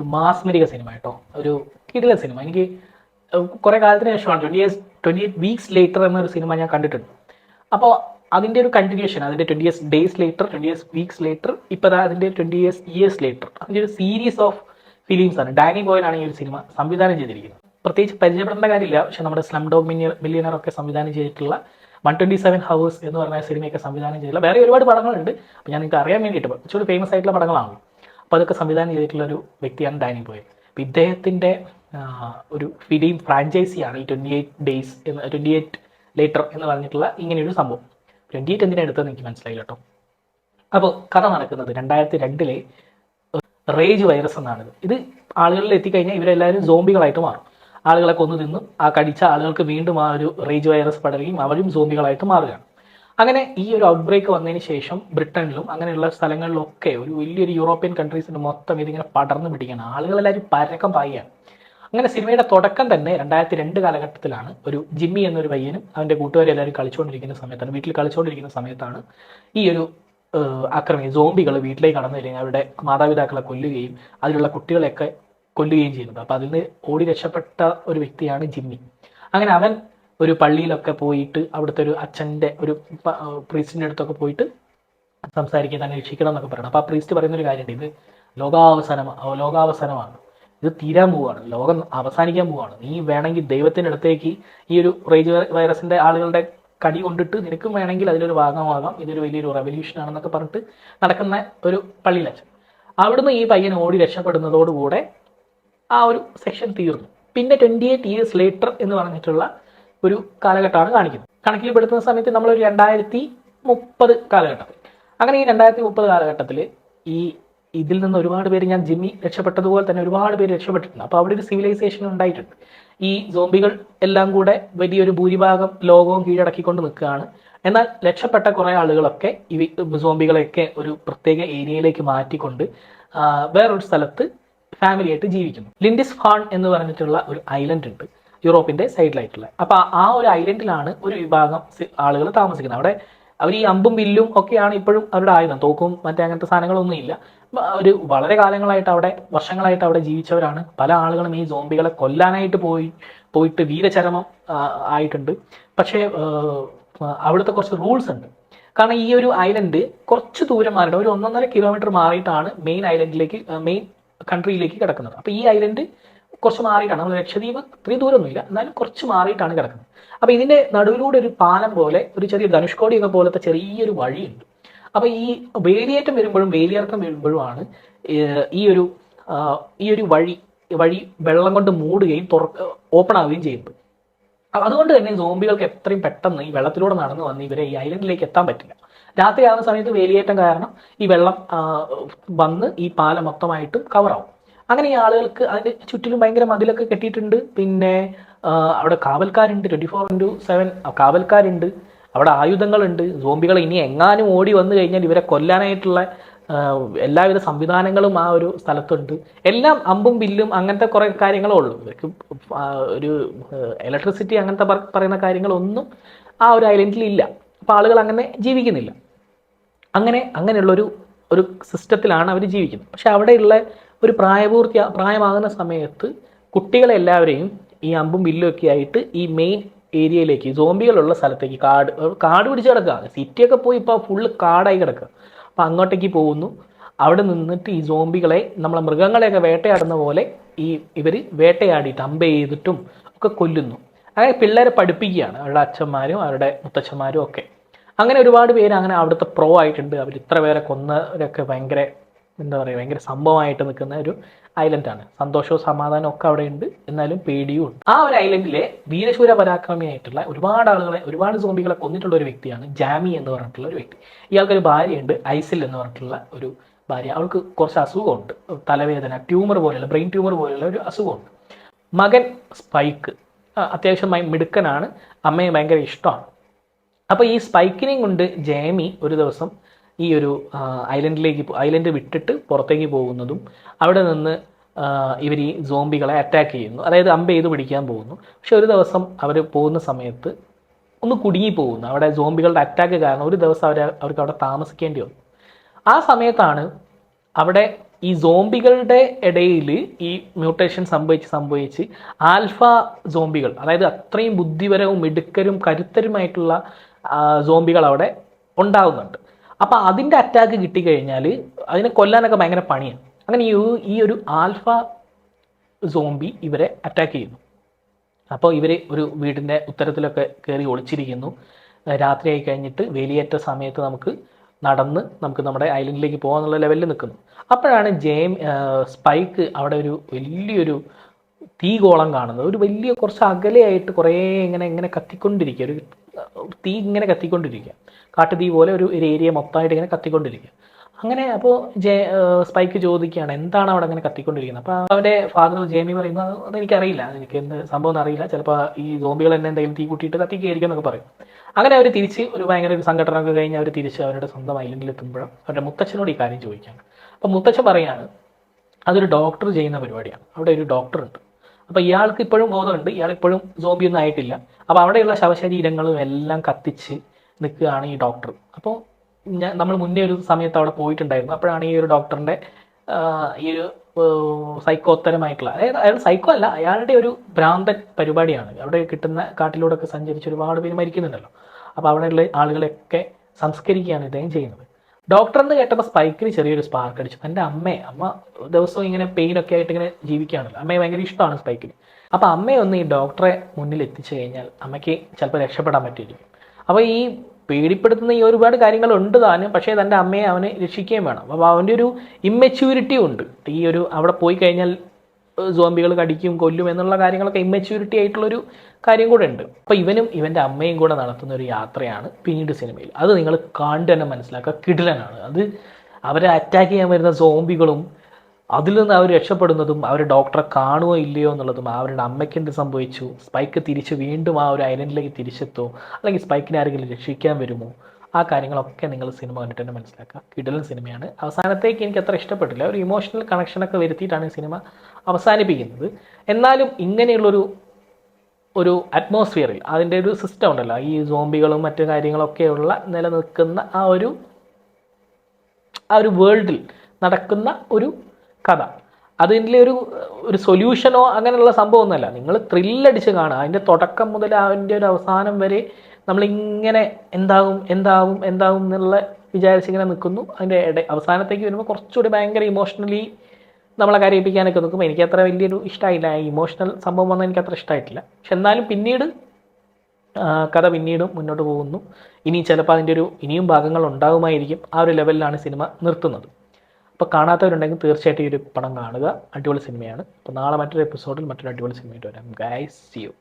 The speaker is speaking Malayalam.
ഒരു മാസ്മരിക സിനിമ കേട്ടോ ഒരു കിടില സിനിമ എനിക്ക് കുറെ കാലത്തിന് ശേഷമാണ് twenty years twenty eight weeks later എന്നൊരു സിനിമ ഞാൻ കണ്ടിട്ടുണ്ട്. അപ്പോൾ അതിന്റെ ഒരു കണ്ടിന്യൂഷൻ അതിന്റെ twenty years days later twenty years weeks later ഇപ്പോൾ അതിന്റെ ട്വന്റി ഇയേഴ്സ് ഇയേഴ്സ് ലേറ്റർ അതിന്റെ ഒരു സീരീസ് ഓഫ് ഫിലിംസ് ആണ്. ഡാനി ബോയിലാണ് ഈ ഒരു സിനിമ സംവിധാനം ചെയ്തിരിക്കുന്നത്. പ്രത്യേകിച്ച് പരിചയപ്പെടേണ്ട കാര്യമില്ല. പക്ഷെ നമ്മുടെ സ്ലം ഡോഗ് മിനിയർ മില്ലിയനർ ഒക്കെ സംവിധാനം ചെയ്തിട്ടുള്ള വൺ ട്വന്റി സെവൻ ഹവേഴ്സ് എന്ന് പറഞ്ഞ സിനിമയൊക്കെ സംവിധാനം ചെയ്തിട്ടുള്ള വേറെ ഒരുപാട് പടങ്ങളുണ്ട്. അപ്പോൾ ഞാൻ നിങ്ങൾക്ക് അറിയാൻ വേണ്ടിയിട്ട് കുറച്ചുകൂടി ഫേമസ് ആയിട്ടുള്ള പടങ്ങളാണ് അപ്പോൾ അതൊക്കെ സംവിധാനം ചെയ്തിട്ടുള്ള ഒരു വ്യക്തിയാണ് ഡാനി ബോയ്. അപ്പോൾ ഇദ്ദേഹത്തിന്റെ ഒരു ഫിലിം ഫ്രാഞ്ചൈസിയാണ് ഈ ട്വന്റി എയ്റ്റ് ഡേയ്സ് എന്ന് ട്വന്റി എയ്റ്റ് ലേറ്റർ എന്ന് പറഞ്ഞിട്ടുള്ള ഇങ്ങനെയൊരു സംഭവം. ട്വന്റി എയ്റ്റ് എന്തിനാണ് എടുത്തതെന്ന് എനിക്ക് മനസ്സിലായില്ല കേട്ടോ അപ്പോൾ കഥ നടക്കുന്നത് രണ്ടായിരത്തി രണ്ടിലെ റേജ് വൈറസ് എന്നാണിത് ഇത് ആളുകളിൽ എത്തിക്കഴിഞ്ഞാൽ ഇവരെല്ലാവരും സോംബികളായിട്ട് മാറും. ആളുകളെ കൊന്നു നിന്നും ആ കടിച്ച ആളുകൾക്ക് വീണ്ടും ആ ഒരു റേജ് വൈറസ് പടരുകയും അവരും സോംബികളായിട്ട് മാറുകയാണ്. അങ്ങനെ ഈ ഒരു ഔട്ട്ബ്രേക്ക് വന്നതിന് ശേഷം ബ്രിട്ടനിലും അങ്ങനെയുള്ള സ്ഥലങ്ങളിലൊക്കെ ഒരു വലിയൊരു യൂറോപ്യൻ കൺട്രീസിന് മൊത്തം ഇതിങ്ങനെ പടർന്നു പിടിക്കുകയാണ്. ആളുകളെല്ലാവരും പരക്കം പായുകയാണ്. അങ്ങനെ സിനിമയുടെ തുടക്കം തന്നെ രണ്ടായിരത്തി രണ്ട് കാലഘട്ടത്തിലാണ് ഒരു ജിമ്മി എന്നൊരു പയ്യനും അവന്റെ കൂട്ടുകാരും എല്ലാവരും കളിച്ചുകൊണ്ടിരിക്കുന്ന സമയത്താണ് വീട്ടിൽ കളിച്ചുകൊണ്ടിരിക്കുന്ന സമയത്താണ് ഈ ഒരു ആക്രമി സോംബികൾ വീട്ടിലേക്ക് കടന്നു വരികയും അവരുടെ മാതാപിതാക്കളെ കൊല്ലുകയും അതിലുള്ള കുട്ടികളെയൊക്കെ കൊല്ലുകയും ചെയ്യുന്നത്. അപ്പോൾ അതിൽ നിന്ന് ഓടി രക്ഷപ്പെട്ട ഒരു വ്യക്തിയാണ് ജിമ്മി. അങ്ങനെ അവൻ ഒരു പള്ളിയിലൊക്കെ പോയിട്ട് അവിടുത്തെ ഒരു അച്ഛന്റെ ഒരു പ്രീസ്റ്റിന്റെ അടുത്തൊക്കെ പോയിട്ട് സംസാരിക്കാൻ തന്നെ രക്ഷിക്കണം എന്നൊക്കെ പറയണം. അപ്പോൾ ആ പ്രീസ്റ്റ് പറയുന്ന ഒരു കാര്യമുണ്ട്. ഇത് ലോകാവസാനം ലോകാവസാനമാണ്. ഇത് തീരാൻ പോവുകയാണ്. ലോകം അവസാനിക്കാൻ പോവുകയാണ്. നീ വേണമെങ്കിൽ ദൈവത്തിന്റെ അടുത്തേക്ക് ഈ ഒരു റേജ് വൈറസിന്റെ ആളുകളുടെ കടി കൊണ്ടിട്ട് നിനക്കും വേണമെങ്കിൽ അതിലൊരു ഭാഗമാകാം. ഇതൊരു വലിയൊരു റെവല്യൂഷൻ ആണെന്നൊക്കെ പറഞ്ഞിട്ട് നടക്കുന്ന ഒരു പള്ളിയിലച്ഛൻ. അവിടുന്ന് ഈ പയ്യൻ ഓടി രക്ഷപ്പെടുന്നതോടുകൂടെ ആ ഒരു സെക്ഷൻ തീർന്നു. പിന്നെ ട്വന്റി എയ്റ്റ് ഇയേഴ്സ് ലേറ്റർ എന്ന് പറഞ്ഞിട്ടുള്ള ഒരു കാലഘട്ടമാണ് കാണിക്കുന്നത്. കണക്കിൽപ്പെടുത്തുന്ന സമയത്ത് നമ്മളൊരു രണ്ടായിരത്തി മുപ്പത് കാലഘട്ടത്തിൽ. അങ്ങനെ ഈ രണ്ടായിരത്തി മുപ്പത് കാലഘട്ടത്തിൽ ഈ ഇതിൽ നിന്ന് ഒരുപാട് പേര് ഞാൻ ജിമ്മി രക്ഷപ്പെട്ടതുപോലെ തന്നെ ഒരുപാട് പേര് രക്ഷപ്പെട്ടിട്ടുണ്ട്. അപ്പോൾ അവിടെ ഒരു സിവിലൈസേഷൻ ഉണ്ടായിട്ടുണ്ട്. ഈ സോംബികൾ എല്ലാം കൂടെ വലിയൊരു ഭൂരിഭാഗം ലോകവും കീഴടക്കിക്കൊണ്ട് നിൽക്കുകയാണ്. എന്നാൽ രക്ഷപ്പെട്ട കുറേ ആളുകളൊക്കെ ഈ സോംബികളെയൊക്കെ ഒരു പ്രത്യേക ഏരിയയിലേക്ക് മാറ്റിക്കൊണ്ട് വേറൊരു സ്ഥലത്ത് ഫാമിലിയായിട്ട് ജീവിക്കുന്നു. ലിൻഡിസ് ഫാൺ എന്ന് പറഞ്ഞിട്ടുള്ള ഒരു ഐലൻഡ് ഉണ്ട്. യൂറോപ്പിന്റെ സൈഡിലായിട്ടുള്ള. അപ്പൊ ആ- ഒരു ഐലൻഡിലാണ് ഒരു വിഭാഗം ആളുകൾ താമസിക്കുന്നത്. അവിടെ അവർ ഈ അമ്പും വില്ലും ഒക്കെയാണ് ഇപ്പോഴും അവരുടെ ആയുധം. തോക്കും മറ്റേ അങ്ങനത്തെ സാധനങ്ങളൊന്നും ഇല്ല. ഒരു വളരെ കാലങ്ങളായിട്ട് അവിടെ വർഷങ്ങളായിട്ട് അവിടെ ജീവിച്ചവരാണ്. പല ആളുകളും ഈ സോംബികളെ കൊല്ലാനായിട്ട് പോയി പോയിട്ട് വീരചരമം ആയിട്ടുണ്ട്. പക്ഷേ അവിടുത്തെ കുറച്ച് റൂൾസ് ഉണ്ട്. കാരണം ഈ ഒരു ഐലൻഡ് കുറച്ച് ദൂരം മാറിയിട്ട് ഒരു ഒന്നൊന്നര കിലോമീറ്റർ മാറിയിട്ടാണ് മെയിൻ ഐലൻഡിലേക്ക് മെയിൻ കൺട്രിയിലേക്ക് കിടക്കുന്നത്. അപ്പൊ ഈ ഐലൻഡ് കുറച്ച് മാറിയിട്ടാണ്. നമ്മൾ ലക്ഷദ്വീപ് ഇത്രയും ദൂരമൊന്നുമില്ല എന്നാലും കുറച്ച് മാറിയിട്ടാണ് കിടക്കുന്നത്. അപ്പോൾ ഇതിന്റെ നടുവിലൂടെ ഒരു പാലം പോലെ ഒരു ചെറിയ ധനുഷ്കോടിയൊക്കെ പോലത്തെ ചെറിയൊരു വഴിയുണ്ട്. അപ്പോൾ ഈ വേലിയേറ്റം വരുമ്പോഴും വേലിയിറക്കം വരുമ്പോഴുമാണ് ഈ ഒരു ഈ ഒരു വഴി വഴി വെള്ളം കൊണ്ട് മൂടുകയും തുറ ഓപ്പൺ ആവുകയും ചെയ്യുന്നത് അതുകൊണ്ട് തന്നെ സോംബികൾക്ക് എത്രയും പെട്ടെന്ന് ഈ വെള്ളത്തിലൂടെ നടന്നു വന്ന് ഇവരെ ഈ ഐലൻഡിലേക്ക് എത്താൻ പറ്റില്ല. രാത്രിയാകുന്ന സമയത്ത് വേലിയേറ്റം കാരണം ഈ വെള്ളം വന്ന് ഈ പാലം മൊത്തമായിട്ടും കവറാവും. അങ്ങനെ ഈ ആളുകൾക്ക് അതിന്റെ ചുറ്റിലും ഭയങ്കര മതിലൊക്കെ കെട്ടിയിട്ടുണ്ട്. പിന്നെ അവിടെ കാവൽക്കാരുണ്ട് ട്വന്റി ഫോർ ഇന്റു സെവൻ കാവൽക്കാരുണ്ട്. അവിടെ ആയുധങ്ങളുണ്ട്. സോംബികൾ ഇനി എങ്ങാനും ഓടി വന്നു കഴിഞ്ഞാൽ ഇവരെ കൊല്ലാനായിട്ടുള്ള എല്ലാവിധ സംവിധാനങ്ങളും ആ ഒരു സ്ഥലത്തുണ്ട്. എല്ലാം അമ്പും ബില്ലും അങ്ങനത്തെ കുറെ കാര്യങ്ങളേ ഉള്ളൂ. ഇവർക്ക് ഒരു ഇലക്ട്രിസിറ്റി അങ്ങനത്തെ പറ- പറയുന്ന കാര്യങ്ങളൊന്നും ആ ഒരു ഐലൻഡിൽ ഇല്ല. അപ്പോൾ ആളുകൾ അങ്ങനെ ജീവിക്കുന്നില്ല. അങ്ങനെ അങ്ങനെയുള്ളൊരു ഒരു സിസ്റ്റത്തിലാണ് അവർ ജീവിക്കുന്നത്. പക്ഷെ അവിടെയുള്ള ഒരു പ്രായപൂർത്തി പ്രായമാകുന്ന സമയത്ത് കുട്ടികളെ എല്ലാവരെയും ഈ അമ്പും വില്ലുമൊക്കെ ആയിട്ട് ഈ മെയിൻ ഏരിയയിലേക്ക് സോംബികളുള്ള സ്ഥലത്തേക്ക് കാട് കാട് പിടിച്ച് കിടക്കുക സിറ്റിയൊക്കെ പോയി ഇപ്പോൾ ഫുള്ള് കാടായി കിടക്കുക അപ്പോൾ അങ്ങോട്ടേക്ക് പോകുന്നു. അവിടെ നിന്നിട്ട് ഈ സോംബികളെ നമ്മളെ മൃഗങ്ങളെയൊക്കെ വേട്ടയാടുന്ന പോലെ ഈ ഇവർ വേട്ടയാടിയിട്ട് അമ്പ ചെയ്തിട്ടും ഒക്കെ കൊല്ലുന്നു. അങ്ങനെ പിള്ളേരെ പഠിപ്പിക്കുകയാണ് അവരുടെ അച്ഛന്മാരും അവരുടെ മുത്തച്ഛന്മാരും ഒക്കെ. അങ്ങനെ ഒരുപാട് പേര് അങ്ങനെ അവിടുത്തെ പ്രോ ആയിട്ടുണ്ട്. അവർ ഇത്ര പേരെ കൊന്നവരൊക്കെ ഭയങ്കര എന്താ പറയുക ഭയങ്കര സംഭവമായിട്ട് നിൽക്കുന്ന ഒരു ഐലൻഡാണ് സന്തോഷവും സമാധാനവും ഒക്കെ അവിടെ ഉണ്ട്. എന്നാലും പേടിയും ഉണ്ട്. ആ ഒരു ഐലൻഡിലെ വീരശൂര പരാക്രമിയായിട്ടുള്ള ഒരുപാട് ആളുകളെ ഒരുപാട് സോംബികളെ കൊന്നിട്ടുള്ള ഒരു വ്യക്തിയാണ് ജാമി എന്ന് പറഞ്ഞിട്ടുള്ള ഒരു വ്യക്തി. ഇയാൾക്കൊരു ഭാര്യയുണ്ട് ഐസിൽ എന്ന് പറഞ്ഞിട്ടുള്ള ഒരു ഭാര്യ. അവൾക്ക് കുറച്ച് അസുഖമുണ്ട്. തലവേദന ട്യൂമർ പോലെയുള്ള ബ്രെയിൻ ട്യൂമർ പോലെയുള്ള ഒരു അസുഖമുണ്ട്. മകൻ സ്പൈക്ക്. അത്യാവശ്യമായി അത്യാവശ്യം മിടുക്കനാണ്. അമ്മയെ ഭയങ്കര ഇഷ്ടമാണ്. അപ്പോൾ ഈ സ്പൈക്കിനെയും കൊണ്ട് ജേമി ഒരു ദിവസം ഈ ഒരു ഐലൻഡിലേക്ക് ഐലൻഡ് വിട്ടിട്ട് പുറത്തേക്ക് പോകുന്നതും അവിടെ നിന്ന് ഇവർ ഈ സോംബികളെ അറ്റാക്ക് ചെയ്യുന്നു. അതായത് അമ്പ ചെയ്ത് പിടിക്കാൻ പോകുന്നു. പക്ഷെ ഒരു ദിവസം അവർ പോകുന്ന സമയത്ത് ഒന്ന് കുടുങ്ങി പോകുന്നു അവിടെ സോംബികളുടെ അറ്റാക്ക് കാരണം ഒരു ദിവസം അവർ അവർക്ക് അവിടെ താമസിക്കേണ്ടി വന്നു. ആ സമയത്താണ് അവിടെ ഈ സോംബികളുടെ ഇടയിൽ ഈ മ്യൂട്ടേഷൻ സംഭവിച്ച് സംഭവിച്ച് ആൽഫ സോംബികൾ അതായത് അത്രയും ബുദ്ധിപരവും മിടുക്കരും കരുത്തരുമായിട്ടുള്ള സോംബികൾ അവിടെ ഉണ്ടാകുന്നുണ്ട് അപ്പോൾ അതിന്റെ അറ്റാക്ക് കിട്ടിക്കഴിഞ്ഞാൽ അതിനെ കൊല്ലാനൊക്കെ ഭയങ്കര പണിയാണ് അങ്ങനെ ഈ ഈ ഒരു ആൽഫ സോംബി ഇവരെ അറ്റാക്ക് ചെയ്യുന്നു. അപ്പോൾ ഇവർ ഒരു വീടിന്റെ ഉത്തരത്തിലൊക്കെ കയറി ഒളിച്ചിരിക്കുന്നു. രാത്രിയായി കഴിഞ്ഞിട്ട് വേലിയേറ്റ സമയത്ത് നമുക്ക് നടന്ന് നമുക്ക് നമ്മുടെ ഐലൻഡിലേക്ക് പോകാനുള്ള ലെവലിൽ നിൽക്കുന്നു. അപ്പോഴാണ് ജെയിം സ്പൈക്ക് അവിടെ ഒരു വലിയൊരു തീഗോളം കാണുന്നത്. ഒരു വലിയ കുറച്ച് അകലെയായിട്ട് കുറേ ഇങ്ങനെ ഇങ്ങനെ കത്തിക്കൊണ്ടിരിക്കുക. ഒരു തീ ഇങ്ങനെ കത്തിക്കൊണ്ടിരിക്കുക. കാട്ടുതീ പോലെ ഒരു ഒരു ഏരിയ മൊത്തമായിട്ട് ഇങ്ങനെ കത്തിക്കൊണ്ടിരിക്കുക. അങ്ങനെ അപ്പോൾ ജെ സ്പൈക്ക് ചോദിക്കുകയാണ് എന്താണ് അവിടെ അങ്ങനെ കത്തിക്കൊണ്ടിരിക്കുന്നത്? അപ്പോൾ അവന്റെ ഫാദർ ജേമി പറയുന്നത് അത് എനിക്കറിയില്ല എനിക്ക് എന്ത് സംഭവം അറിയില്ല. ചിലപ്പോൾ ഈ സോംബികൾ തന്നെ എന്തെങ്കിലും തീ കൂട്ടിയിട്ട് കത്തിക്കുകയായിരിക്കും എന്നൊക്കെ പറയും. അങ്ങനെ അവർ തിരിച്ച് ഒരു ഭയങ്കര ഒരു സംഘടനയൊക്കെ കഴിഞ്ഞ് അവർ തിരിച്ച് അവരുടെ സ്വന്തം ഐലൻഡിൽ എത്തുമ്പോഴും അവരുടെ മുത്തച്ഛനോട് ഈ കാര്യം ചോദിക്കുകയാണ്. അപ്പോൾ മുത്തച്ഛൻ പറയാണ് അതൊരു ഡോക്ടർ ചെയ്യുന്ന പരിപാടിയാണ്. അവിടെ ഒരു ഡോക്ടർ ഉണ്ട്. അപ്പോൾ ഇയാൾക്ക് ഇപ്പോഴും ബോധമുണ്ട്. ഇയാൾ ഇപ്പോഴും സോംബി ഒന്നും ആയിട്ടില്ല. അപ്പോൾ അവിടെയുള്ള ശവശരീരങ്ങളും എല്ലാം കത്തിച്ച് നിൽക്കുകയാണ് ഈ ഡോക്ടർ അപ്പോൾ ഞാൻ നമ്മൾ മുന്നേ ഒരു സമയത്ത് അവിടെ പോയിട്ടുണ്ടായിരുന്നു. അപ്പോഴാണ് ഈ ഒരു ഡോക്ടറിന്റെ ഈ ഒരു സൈക്കോത്തരമായിട്ടുള്ള അതായത് അയാൾ സൈക്കോ അല്ല അയാളുടെ ഒരു ഭ്രാന്തൻ പരിപാടിയാണ്. അവിടെ കിട്ടുന്ന കാട്ടിലൂടെ ഒക്കെ സഞ്ചരിച്ച് ഒരുപാട് പേര് മരിക്കുന്നുണ്ടല്ലോ. അപ്പോൾ അവിടെയുള്ള ആളുകളെയൊക്കെ സംസ്കരിക്കുകയാണ് ഇദ്ദേഹം ചെയ്യുന്നത്. ഡോക്ടർ എന്ന് കേട്ടപ്പോൾ സ്പൈക്കിന് ചെറിയൊരു സ്പാർക്ക് അടിച്ചു. എന്റെ അമ്മയെ അമ്മ ദിവസവും ഇങ്ങനെ പെയിനൊക്കെ ആയിട്ട് ഇങ്ങനെ ജീവിക്കുകയാണല്ലോ. അമ്മയെ ഭയങ്കര ഇഷ്ടമാണ് സ്പൈക്കിന്. അപ്പോൾ അമ്മയെ ഒന്ന് ഈ ഡോക്ടറെ മുന്നിൽ എത്തിച്ചു കഴിഞ്ഞാൽ അമ്മയ്ക്ക് ചിലപ്പോൾ രക്ഷപ്പെടാൻ പറ്റിയിരിക്കും. അപ്പോൾ ഈ പേടിപ്പെടുത്തുന്ന ഈ ഒരുപാട് കാര്യങ്ങളുണ്ട് താനും പക്ഷേ തന്റെ അമ്മയെ അവന് രക്ഷിക്കുകയും വേണം. അപ്പോൾ അവന്റെ ഒരു ഇമ്മച്യൂരിറ്റി ഉണ്ട്. ഈ ഒരു അവിടെ പോയി കഴിഞ്ഞാൽ സോംബികൾ കടിക്കും കൊല്ലും എന്നുള്ള കാര്യങ്ങളൊക്കെ ഇമ്മച്യൂരിറ്റി ആയിട്ടുള്ളൊരു കാര്യം കൂടെ ഉണ്ട്. അപ്പോൾ ഇവനും ഇവന്റെ അമ്മയും കൂടെ നടത്തുന്ന ഒരു യാത്രയാണ് പിന്നീട് സിനിമയിൽ. അത് നിങ്ങൾ കണ്ടു തന്നെ മനസ്സിലാക്കുക. കിടിലനാണ്. അത് അവരെ അറ്റാക്ക് ചെയ്യാൻ വരുന്ന സോംബികളും അതിൽ നിന്ന് അവർ രക്ഷപ്പെടുന്നതും അവർ ഡോക്ടറെ കാണുമോ ഇല്ലയോ എന്നുള്ളതും അവരുടെ അമ്മയ്ക്ക് എന്ത് സംഭവിച്ചു? സ്പൈക്ക് തിരിച്ച് വീണ്ടും ആ ഒരു ഐലൻഡിലേക്ക് തിരിച്ചെത്തുമോ അല്ലെങ്കിൽ സ്പൈക്കിനെ ആരെങ്കിലും രക്ഷിക്കാൻ വരുമോ? ആ കാര്യങ്ങളൊക്കെ നിങ്ങൾ സിനിമ കണ്ടിട്ട് തന്നെ മനസ്സിലാക്കുക. കിടലൻ സിനിമയാണ്. അവസാനത്തേക്ക് എനിക്ക് അത്ര ഇഷ്ടപ്പെട്ടില്ല. ഒരു ഇമോഷണൽ കണക്ഷനൊക്കെ വരുത്തിയിട്ടാണ് ഈ സിനിമ അവസാനിപ്പിക്കുന്നത്. എന്നാലും ഇങ്ങനെയുള്ളൊരു ഒരു അറ്റ്മോസ്ഫിയറിൽ അതിന്റെ ഒരു സിസ്റ്റം ഉണ്ടല്ലോ. ഈ സോംബികളും മറ്റു കാര്യങ്ങളൊക്കെയുള്ള നിലനിൽക്കുന്ന ആ ഒരു ആ ഒരു വേൾഡിൽ നടക്കുന്ന ഒരു കഥ. അതിന്റെ ഒരു ഒരു സൊല്യൂഷനോ അങ്ങനെയുള്ള സംഭവമൊന്നുമല്ല നിങ്ങൾ ത്രില്ലടിച്ച് കാണുക. അതിന്റെ തുടക്കം മുതൽ അതിന്റെ ഒരു അവസാനം വരെ നമ്മളിങ്ങനെ എന്താകും എന്താകും എന്താകും എന്നുള്ള വിചാരിച്ചിങ്ങനെ നിൽക്കുന്നു. അതിന്റെ ഇട അവസാനത്തേക്ക് വരുമ്പോൾ കുറച്ചുകൂടി ഭയങ്കര ഇമോഷണലി നമ്മളെ കരയിപ്പിക്കാനൊക്കെ നോക്കുമ്പോൾ എനിക്ക് അത്ര വലിയൊരു ഇഷ്ടമായില്ല ഇമോഷണൽ സംഭവം വന്നാൽ എനിക്ക് അത്ര ഇഷ്ടമായിട്ടില്ല പക്ഷെ എന്നാലും പിന്നീട് കഥ പിന്നീട് മുന്നോട്ട് പോകുന്നു. ഇനി ചിലപ്പോൾ അതിന്റെ ഒരു ഇനിയും ഭാഗങ്ങൾ ഉണ്ടാകുമായിരിക്കും ആ ഒരു ലെവലിലാണ് സിനിമ നിർത്തുന്നത്. അപ്പോൾ കാണാത്തവരുണ്ടെങ്കിൽ തീർച്ചയായിട്ടും ഈ ഒരു പടം കാണുക. അടിപൊളി സിനിമയാണ്. അപ്പോൾ നാളെ മറ്റൊരു എപ്പിസോഡിൽ മറ്റൊരു അടിപൊളി സിനിമയായിട്ട് വരാം. Guys U